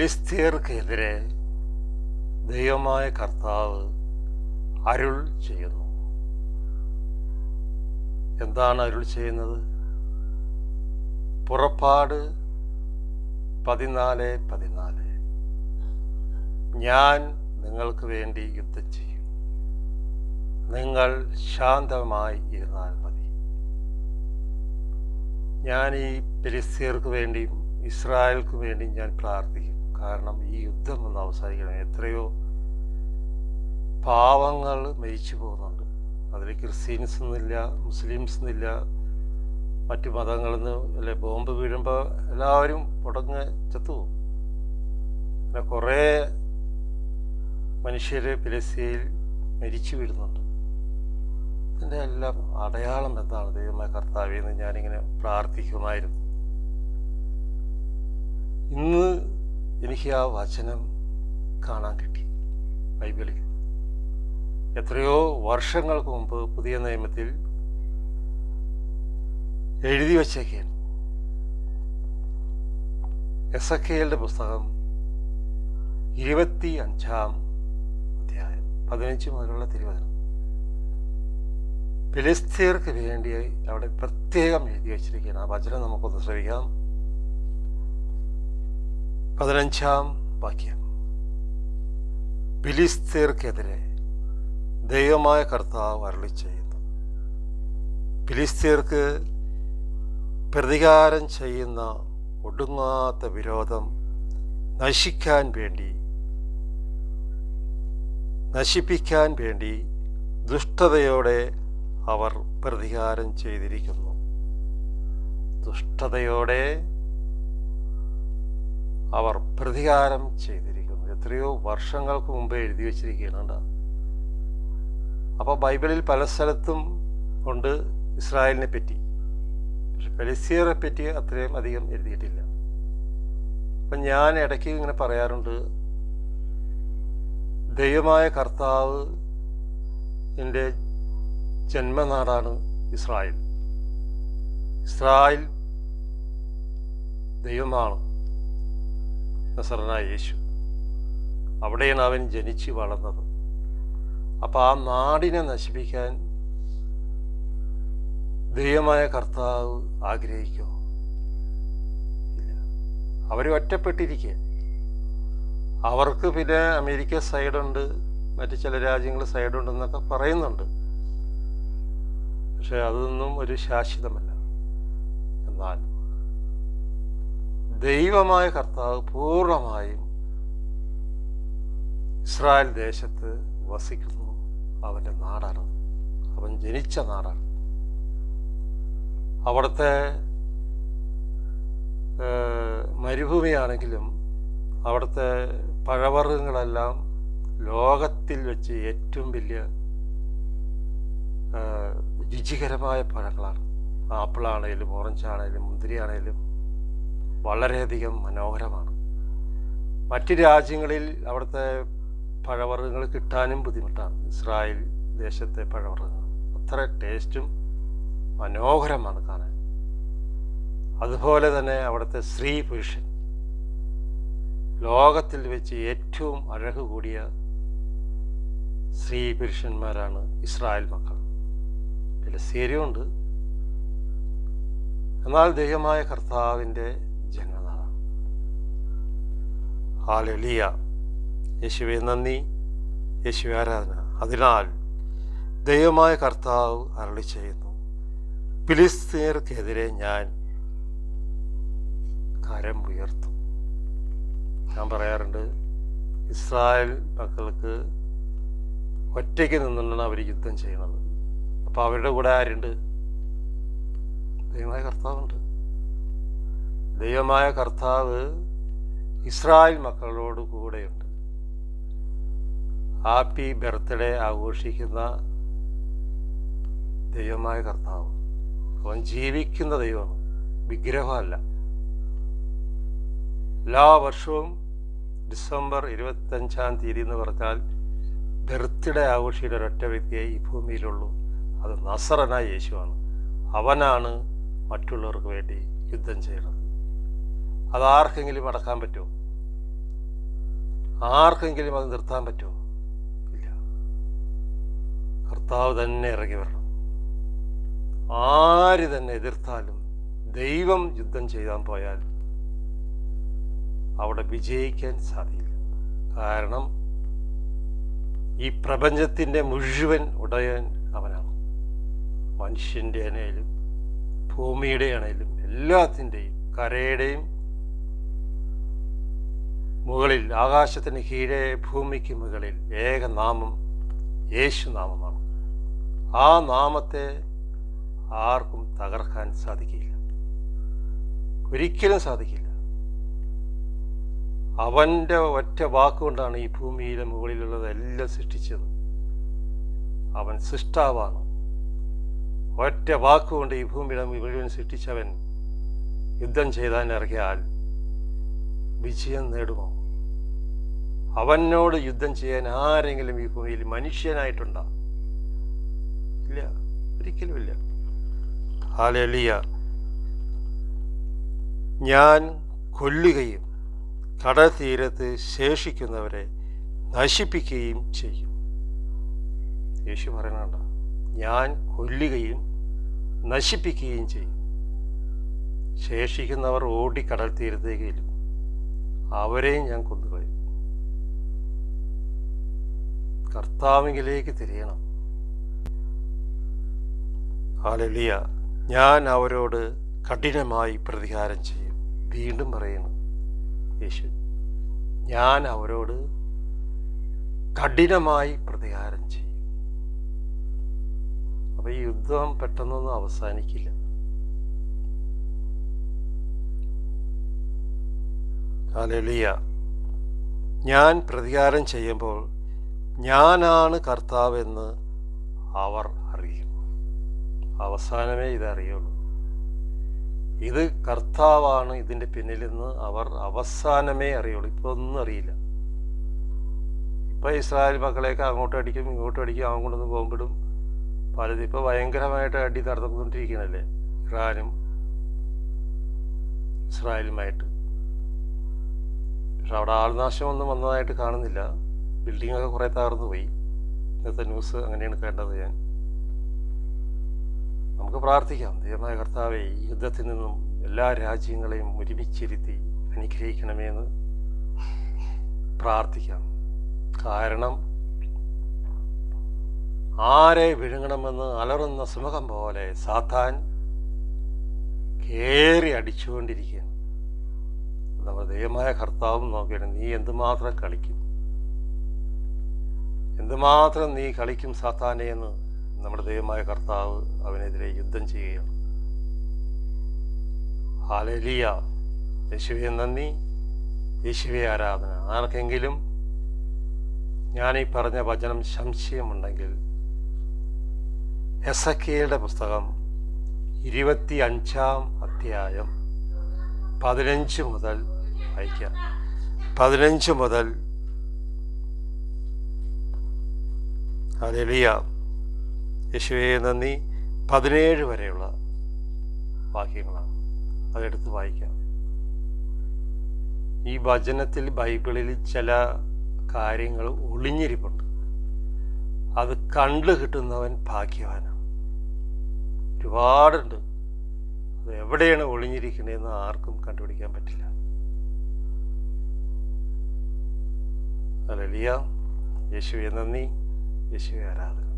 ഫിലിസ്തീർക്കെതിരെ ദൈവമായ കർത്താവ് അരുൾ ചെയ്യുന്നു. എന്താണ് അരുൾ ചെയ്യുന്നത്? പുറപ്പാട് പതിനാല് പതിനാല്. ഞാൻ നിങ്ങൾക്ക് വേണ്ടി യുദ്ധം ചെയ്യും. നിങ്ങൾ ശാന്തമായി ഇരുന്നാൽ മതി. ഞാൻ ഈ ഫിലിസ്തീർക്ക് വേണ്ടിയും ഇസ്രായേൽക്ക് വേണ്ടിയും ഞാൻ പ്രാർത്ഥിക്കും. കാരണം ഈ യുദ്ധം ഒന്ന് അവസാനിക്കണം. എത്രയോ പാവങ്ങൾ മരിച്ചു പോകുന്നുണ്ട്. അതിൽ ക്രിസ്ത്യൻസ് എന്നില്ല മുസ്ലിംസ് എന്നില്ല മറ്റു മതങ്ങളിൽ നിന്ന് അല്ലെ ബോംബ് വീഴുമ്പോൾ എല്ലാവരും ഉടങ്ങ് ചത്തുപോകും പിന്നെ കുറേ മനുഷ്യർ പിലസ്യയിൽ മരിച്ചു വീഴുന്നുണ്ട് ഇതിന്റെ എല്ലാം അടയാളം എന്താണ്? ദൈവമായ കർത്താവെന്ന് ഞാനിങ്ങനെ പ്രാർത്ഥിക്കുമായിരുന്നു. ഇന്ന് എനിക്ക് ആ വചനം കാണാൻ കിട്ടി. ബൈബിളിൽ. എത്രയോ വർഷങ്ങൾക്ക് മുമ്പ് പുതിയ നിയമത്തിൽ എഴുതി വച്ചേക്കാണ് എസ് എ പുസ്തകം ഇരുപത്തി അഞ്ചാം അധ്യായം പതിനഞ്ച് മുതലുള്ള തിരുവചനം. ഫിലിസ്തീർക്ക് വേണ്ടി അവിടെ പ്രത്യേകം എഴുതി വച്ചിരിക്കുകയാണ്. ആ വചനം നമുക്കൊന്ന് ശ്രമിക്കാം പതിനഞ്ചാം വാക്യം. ഫിലിസ്തീർക്കെതിരെ ദൈവമായ കർത്താവ് അരളി ചെയ്യുന്നു. ഫിലിസ്തീർക്ക് പ്രതികാരം ചെയ്യുന്ന ഒടുങ്ങാത്ത വിരോധം നശിക്കാൻ വേണ്ടി നശിപ്പിക്കാൻ വേണ്ടി ദുഷ്ടതയോടെ അവർ പ്രതികാരം ചെയ്തിരിക്കുന്നു. ദുഷ്ടതയോടെ അവർ പ്രതികാരം ചെയ്തിരിക്കുന്നു. എത്രയോ വർഷങ്ങൾക്ക് മുമ്പേ എഴുതി വച്ചിരിക്കുകയാണ് കേട്ടോ. അപ്പോൾ ബൈബിളിൽ പല സ്ഥലത്തും ഉണ്ട് ഇസ്രായേലിനെ പറ്റി. പക്ഷെ ഫലസ്തീനെ പറ്റി അത്രയും അധികം എഴുതിയിട്ടില്ല. അപ്പം ഞാൻ ഇടയ്ക്ക് ഇങ്ങനെ പറയാറുണ്ട് ദൈവമായ കർത്താവ് എന്റെ ജന്മനാടാണ് ഇസ്രായേൽ. ഇസ്രായേൽ ദൈവമാണ്. നസറനായ യേശു. അവിടെയാണ് അവൻ ജനിച്ച് വളർന്നത്. അപ്പോൾ ആ നാടിനെ നശിപ്പിക്കാൻ ദൈവമായ കർത്താവ് ആഗ്രഹിക്കുമോ ഇല്ല. അവർ ഒറ്റപ്പെട്ടിരിക്കുക അവർക്ക് പിന്നെ അമേരിക്ക സൈഡുണ്ട് മറ്റ് ചില രാജ്യങ്ങൾ സൈഡുണ്ടെന്നൊക്കെ പറയുന്നുണ്ട്. പക്ഷെ അതൊന്നും ഒരു ശാശ്വതമല്ല. എന്നാൽ ദൈവമായ കർത്താവ് പൂർണമായും ഇസ്രായേൽ ദേശത്ത് വസിക്കുന്നു. അവന്റെ നാടാണ്. അവൻ ജനിച്ച നാടാണ്. അവിടുത്തെ മരുഭൂമിയാണെങ്കിലും അവിടുത്തെ പഴവർഗങ്ങളെല്ലാം ലോകത്തിൽ വെച്ച് ഏറ്റവും വലിയ രുചികരമായ പഴങ്ങളാണ്. ആപ്പിളാണേലും ഓറഞ്ചാണേലും മുന്തിരിയാണേലും വളരെയധികം മനോഹരമാണ്. മറ്റ് രാജ്യങ്ങളിൽ അവിടുത്തെ പഴവർഗങ്ങൾ കിട്ടാനും ബുദ്ധിമുട്ടാണ്. ഇസ്രായേൽ ദേശത്തെ പഴവർഗങ്ങൾ. അത്ര ടേസ്റ്റും മനോഹരമാണ് കാണാൻ. അതുപോലെ തന്നെ അവിടുത്തെ സ്ത്രീ പുരുഷൻ. ലോകത്തിൽ വെച്ച് ഏറ്റവും അഴക് കൂടിയ സ്ത്രീ പുരുഷന്മാരാണ് ഇസ്രായേൽ മക്കൾ. ഫിലിസ്തീനുണ്ട് എന്നാൽ ദൈവമായ കർത്താവിന്റെ ഹാലലിയ. യേശുവെ നന്ദി. യേശുവെ ആരാധന. അതിനാൽ ദൈവമായ കർത്താവ് അരളി ചെയ്യുന്നു ഫിലിസ്തീർക്കെതിരെ ഞാൻ കരം ഉയർത്തും. ഞാൻ പറയാറുണ്ട് ഇസ്രായേൽ മക്കൾക്ക് ഒറ്റയ്ക്ക് നിന്നുകൊണ്ടാണ് അവർ യുദ്ധം ചെയ്യണത് അപ്പോൾ അവരുടെ കൂടെ ആരുണ്ട്? ദൈവമായ കർത്താവുണ്ട്. ദൈവമായ കർത്താവ് ഇസ്രായേൽ മക്കളോട് കൂടെയുണ്ട്. ഹാപ്പി ബർത്ത്ഡേ ആഘോഷിക്കുന്ന ദൈവമായ കർത്താവ്. അവൻ ജീവിക്കുന്ന ദൈവമാണ് വിഗ്രഹമല്ല. എല്ലാ വർഷവും ഡിസംബർ ഇരുപത്തഞ്ചാം തീയതി എന്ന് പറഞ്ഞാൽ ബർത്ത്ഡേ ആഘോഷിയുടെ ഒരൊറ്റ വ്യക്തിയെ ഈ ഭൂമിയിലുള്ളൂ. അത് നസറനായ യേശുവാണ്. അവനാണ് മറ്റുള്ളവർക്ക് വേണ്ടി യുദ്ധം ചെയ്യുന്നത്. അതാർക്കെങ്കിലും അടക്കാൻ പറ്റുമോ? ആർക്കെങ്കിലും അത് നിർത്താൻ പറ്റുമോ? ഇല്ല. കർത്താവ് തന്നെ ഇറങ്ങി വരണം. ആര് തന്നെ എതിർത്താലും ദൈവം യുദ്ധം ചെയ്യാൻ പോയാൽ അവിടെ വിജയിക്കാൻ സാധിക്കില്ല കാരണം ഈ പ്രപഞ്ചത്തിന്റെ മുഴുവൻ ഉടയൻ അവനാണ്. മനുഷ്യന്റെ ആണേലും ഭൂമിയുടെ ആണേലും എല്ലാത്തിന്റെയും കരയുടെയും മുകളിൽ ആകാശത്തിന് കീഴെ ഭൂമിക്ക് മുകളിൽ ഏകനാമം യേശുനാമമാണ്. ആ നാമത്തെ ആർക്കും തകർക്കാൻ സാധിക്കില്ല. ഒരിക്കലും സാധിക്കില്ല. അവന്റെ ഒറ്റ വാക്കുകൊണ്ടാണ് ഈ ഭൂമിയിലെ മുകളിലുള്ളതെല്ലാം സൃഷ്ടിച്ചത്. അവൻ സൃഷ്ടാവാണ്. ഒറ്റ വാക്കുകൊണ്ട് ഈ ഭൂമിയുടെ മുഴുവൻ സൃഷ്ടിച്ചവൻ യുദ്ധം ചെയ്താൻ ഇറങ്ങിയാൽ വിജയം നേടുമോ? അവനോട് യുദ്ധം ചെയ്യാൻ ആരെങ്കിലും ഈ ഭൂമിയിൽ മനുഷ്യനായിട്ടുണ്ടോ? ഇല്ല. ഒരിക്കലും ഒരിക്കലുമില്ല ഹാലലിയ ഞാൻ കൊല്ലുകയും കടൽ തീരത്ത് ശേഷിക്കുന്നവരെ നശിപ്പിക്കുകയും ചെയ്യും. യേശു പറയണണ്ട ഞാൻ കൊല്ലുകയും നശിപ്പിക്കുകയും ചെയ്യും. ശേഷിക്കുന്നവർ ഓടി കടൽ തീരത്തേക്ക് അവരെയും ഞാൻ കൊന്നുകളയും കർത്താവിങ്കിലേക്ക് തിരിയണം. ഹാലലിയ ഞാൻ അവരോട് കഠിനമായി പ്രതികാരം ചെയ്യും. വീണ്ടും പറയുന്നു യേശു ഞാൻ അവരോട് കഠിനമായി പ്രതികാരം ചെയ്യും. അപ്പൊ ഈ യുദ്ധം പെട്ടെന്നൊന്നും അവസാനിക്കില്ല. ഹാലലിയ ഞാൻ പ്രതികാരം ചെയ്യുമ്പോൾ ഞാനാണ് കർത്താവെന്ന് അവർ അറിയും അവസാനമേ ഇതറിയുള്ളൂ ഇത് കർത്താവാണ് ഇതിന്റെ പിന്നിലെന്ന് അവർ അവസാനമേ അറിയുള്ളൂ. ഇപ്പോൾ ഒന്നും അറിയില്ല. ഇപ്പോൾ ഇസ്രായേൽ മക്കളെയൊക്കെ അങ്ങോട്ട് അടിക്കും ഇങ്ങോട്ട് അടിക്കും അവൻ കൊണ്ടൊന്ന് ബോംബിടും. പലതും ഇപ്പോൾ ഭയങ്കരമായിട്ട് അടി നടന്നുകൊണ്ടിരിക്കണല്ലേ? ഇറാനും ഇസ്രായേലുമായിട്ട്. പക്ഷെ അവിടെ ആൾനാശമൊന്നും വന്നതായിട്ട് കാണുന്നില്ല. ബിൽഡിങ്ങൊക്കെ കുറേ തകർന്നു പോയി. ഇന്നത്തെ ന്യൂസ് അങ്ങനെയാണ് കേട്ടത് ഞാൻ. നമുക്ക് പ്രാർത്ഥിക്കാം. ദൈവമായ കർത്താവെ ഈ യുദ്ധത്തിൽ നിന്നും എല്ലാ രാജ്യങ്ങളെയും ഒരുമിച്ചിരുത്തി അനുഗ്രഹിക്കണമേ എന്ന് പ്രാർത്ഥിക്കാം. കാരണം ആരെ വിഴുങ്ങണമെന്ന് അലറുന്ന സിംഹം പോലെ സാത്താൻ കയറി അടിച്ചുകൊണ്ടിരിക്കുകയാണ്. നമ്മുടെ ദൈവമായ കർത്താവും നോക്കിയാണ് നീ എന്തുമാത്രം കളിക്കും? എന്തുമാത്രം നീ കളിക്കും സാത്താനെ എന്ന് നമ്മുടെ ദൈവമായ കർത്താവ് അവനെതിരെ യുദ്ധം ചെയ്യുകയാണ്. ഹാലലിയ യേശുവെ നന്ദി. യേശുവെ ആരാധന. ആർക്കെങ്കിലും ഞാൻ ഈ പറഞ്ഞ വചനം സംശയമുണ്ടെങ്കിൽ എസ് കെയുടെ പുസ്തകം ഇരുപത്തി അഞ്ചാം അധ്യായം പതിനഞ്ച് മുതൽ വായിക്കാം പതിനഞ്ച് മുതൽ അതെലിയ യേശുവെ നന്ദി. പതിനേഴ് വരെയുള്ള വാക്യങ്ങളാണ്. അതെടുത്ത് വായിക്കാം. ഈ വചനത്തിൽ ബൈബിളിൽ ചില കാര്യങ്ങൾ ഒളിഞ്ഞിരിപ്പുണ്ട്. അത് കണ്ടു കിട്ടുന്നവൻ ഭാഗ്യവാനാണ്. ഒരുപാടുണ്ട്. അത് എവിടെയാണ് ഒളിഞ്ഞിരിക്കുന്നതെന്ന് ആർക്കും കണ്ടുപിടിക്കാൻ പറ്റില്ല. അലലിയ യേശുവെ നന്ദി. യേശുവെ ആരാധന